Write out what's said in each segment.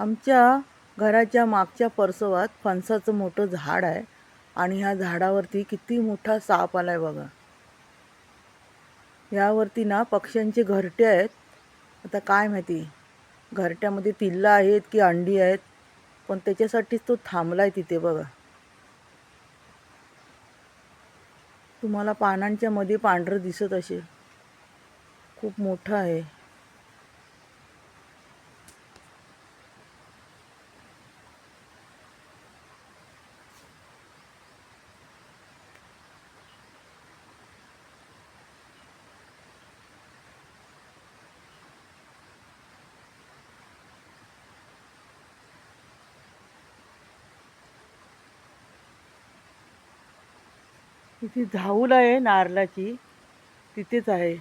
आमच्या घराच्या मागच्या परसवात फणसाचं मोठं झाड आहे आणि ह्या झाडावरती किती मोठा साप आला आहे बघा. यावरती ना पक्ष्यांचे घरटे आहेत. आता काय माहिती? घरट्यामध्ये पिल्लं आहेत की अंडी आहेत पण त्याच्यासाठीच तो थांबला आहे तिथे बघा. तुम्हाला पानांच्या मध्ये पांढरं दिसत असेल. खूप मोठं आहे. तिथे झाऊल आहे नारळाची. तिथेच आहे.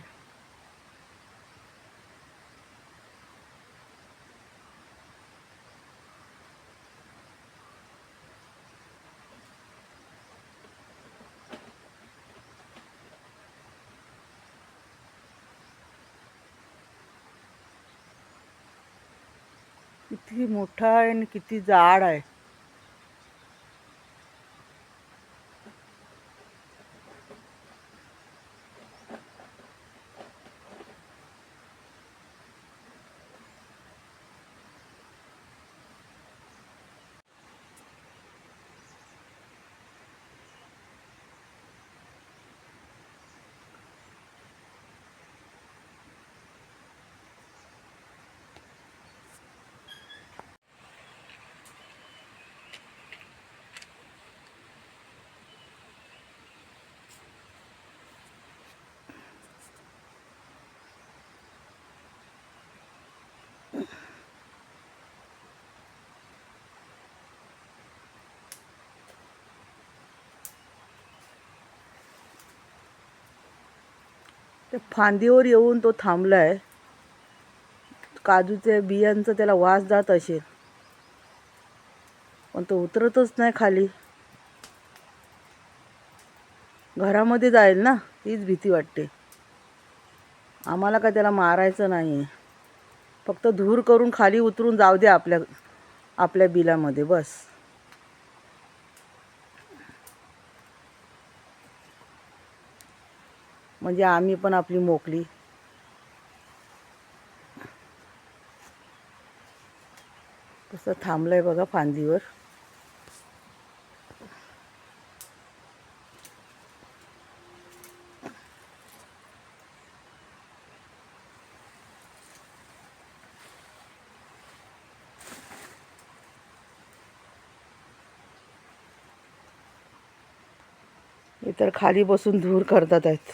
किती मोठा आहे आणि किती जाड आहे. फांदीवर येऊन तो थांबलाय. काजूच्या बियांचा त्याला वास जात असेल. पण तो उतरतच नाही खाली. घरामध्ये जाईल ना तीच भीती वाटते. आम्हाला काय त्याला मारायचं नाही आहे फक्त धूर करून खाली उतरून जाऊ दे आपल्या आपल्या बिलामध्ये बस. म्हणजे आम्ही पण आपली मोकली कसं थांबलंय बघा फांदीवर. इतर खाली बसून धूर करतात आहेत.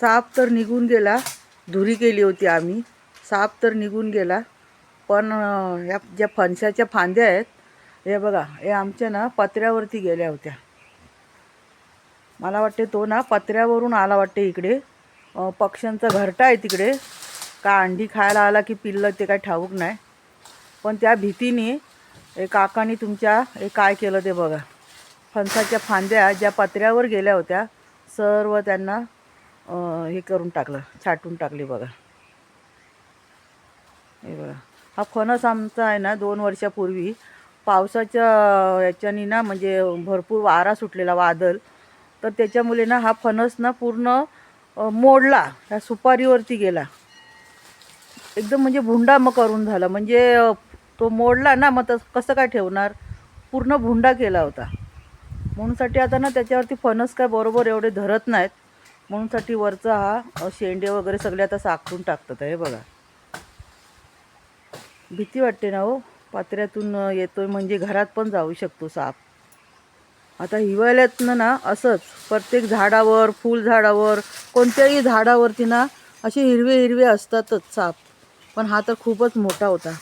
साप तर निघून गेला. धुरी केली होती आम्ही. साप तर निघून गेला. पण या ह्या ज्या फणसाच्या फांद्या आहेत हे बघा हे आमच्या ना पत्र्यावरती गेल्या होत्या. मला वाटते तो ना पत्र्यावरून आला वाटते इकडे. पक्ष्यांचा घरटा आहे तिकडे. का अंडी खायला आला की पिल्लं ते काय ठाऊक नाही. पण त्या भीतीने हे काकानी तुमच्या हे काय केलं ते बघा. फणसाच्या फांद्या ज्या पत्र्यावर गेल्या होत्या सर्व त्यांना हे करून टाकलं छाटून टाकली बघा. हे बघा. हा फणस आमचा आहे ना दोन वर्षापूर्वी पावसाच्या याच्यानी ना म्हणजे भरपूर वारा सुटलेला वादळ तर त्याच्यामुळे ना हा फणस ना पूर्ण मोडला ह्या सुपारीवरती गेला. एकदम म्हणजे भुंडा मग करून झाला. म्हणजे तो मोडला ना मग तस कसं काय ठेवणार? पूर्ण भुंडा केला होता. म्हणूनसाठी आता ना त्याच्यावरती फणस काय बरोबर एवढे धरत नाहीत. म्हणूनसाठी वरचा हा शेंडे वगैरे सगळे आता साखरून टाकतात हे बघा. भीती वाटते ना हो पात्र्यातून येतोय म्हणजे घरात पण जाऊ शकतो साप. आता हिवाळ्यातनं ना असंच प्रत्येक झाडावर फुलझाडावर कोणत्याही झाडावरती ना असे हिरवे हिरवे असतातच साप. पण हा तर खूपच मोठा होता.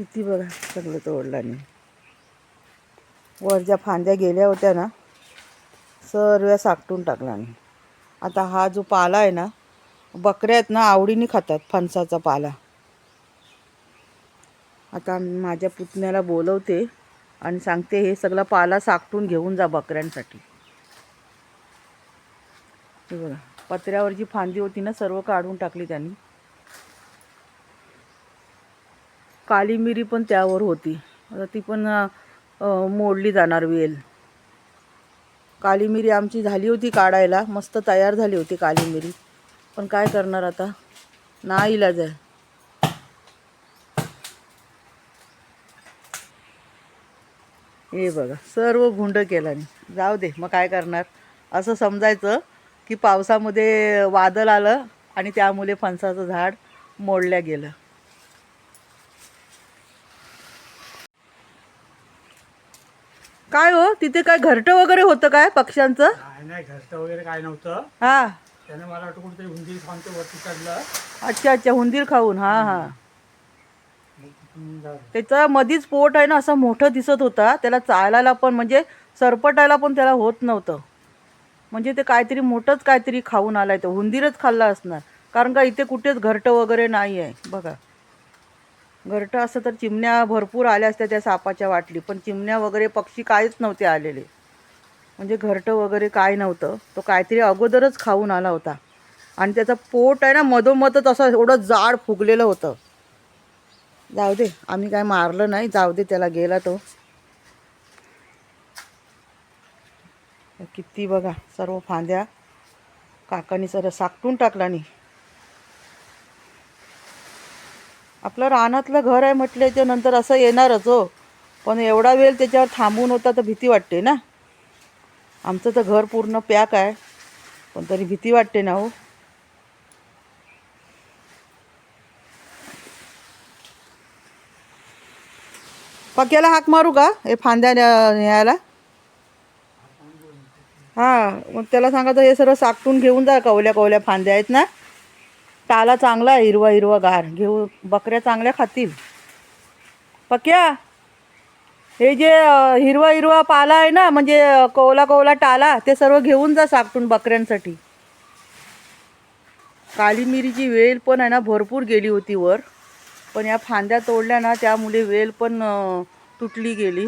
किती बघा सगळं तोडल्याने वर ज्या फांद्या गेल्या होत्या ना सर्व साकटून टाकला आणि. आता हा जो पाला आहे ना बकऱ्या आहेत ना आवडीने खातात फणसाचा पाला. आता माझ्या पुतण्याला बोलवते आणि सांगते हे सगळा पाला साकटून घेऊन जा बकऱ्यांसाठी. बघा पत्र्यावर जी फांदी होती ना सर्व काढून टाकली त्यांनी. काली मिरी पण त्यावर होती. आता ती पण मोडली जाणार वेल. काली मिरी आमची झाली होती काढायला. मस्त तयार झाली होती काली मिरी. पण काय करणार आता? ना इलाज आहे. हे बघा सर्व गुंड केला जाऊ दे मग काय करणार? असं समजायचं की पावसामध्ये वादळ आलं आणि त्यामुळे फणसाचं झाड मोडल्या गेलं. काय हो? तिथे काय घरटं वगैरे होतं काय पक्ष्यांचं? नाही वगैरे काय नव्हतं. हा. त्याने मला वाटतं कुठेतरी हुंदी खाऊन वरती चढलं. अच्छा अच्छा हुंदीर खाऊन. हा हा. मग तिथून झालं. त्याचा मधीच पोट आहे ना असं मोठं दिसत होता. त्याला चालायला पण म्हणजे सरपटायला पण त्याला होत नव्हतं. म्हणजे ते काहीतरी मोठंच काहीतरी खाऊन आलाय तो. हुंदीरच खाल्ला असणार. कारण का इथे कुठेच घरटं वगैरे नाही आहे बघा. घरटं असं तर चिमण्या भरपूर आल्या असत्या त्या सापाच्या वाटली पण चिमण्या वगैरे पक्षी काहीच नव्हते आलेले. म्हणजे घरटं वगैरे काय नव्हतं तो काहीतरी अगोदरच खाऊन आला होता. आणि त्याचं पोट आहे ना मधोमधच असं एवढं जाड फुगलेलं होतं. जाऊ दे आम्ही काय मारलं नाही जाऊ दे त्याला गेला तो. किती बघा सर्व फांद्या. काकानी सर साकटून टाकला नाही आपलं रानातलं घर आहे म्हटल्याच्या नंतर असं येणारच हो. पण एवढा वेळ त्याच्यावर थांबून होता तर भीती वाटते ना. आमचं तर घर पूर्ण पॅक आहे. पण तरी भीती वाटते ना हो. पक्याला हाक मारू का? हे फांद्या न्या- न्यायला? हां मग त्याला सांगायचं हे सर्व साकटून घेऊन जा कवल्या कवल्या फांद्या आहेत ना. टाला चांगला आहे हिरवा हिरवा गार. घेऊ बकऱ्या चांगल्या खातील. पक्या? हे जे हिरवा हिरवा पाला आहे ना म्हणजे कवला कवला टाला ते सर्व घेऊन जा साकटून बकऱ्यांसाठी. काली मिरीची वेल पण आहे ना भरपूर गेली होती वर. पण या फांद्या तोडल्या ना त्यामुळे वेल पण तुटली गेली.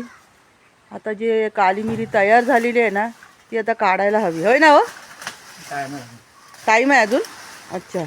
आता जे काली मिरी तयार झालेली आहे ना ती आता काढायला हवी. होय ना हो? टाईम आहे अजून? अच्छा.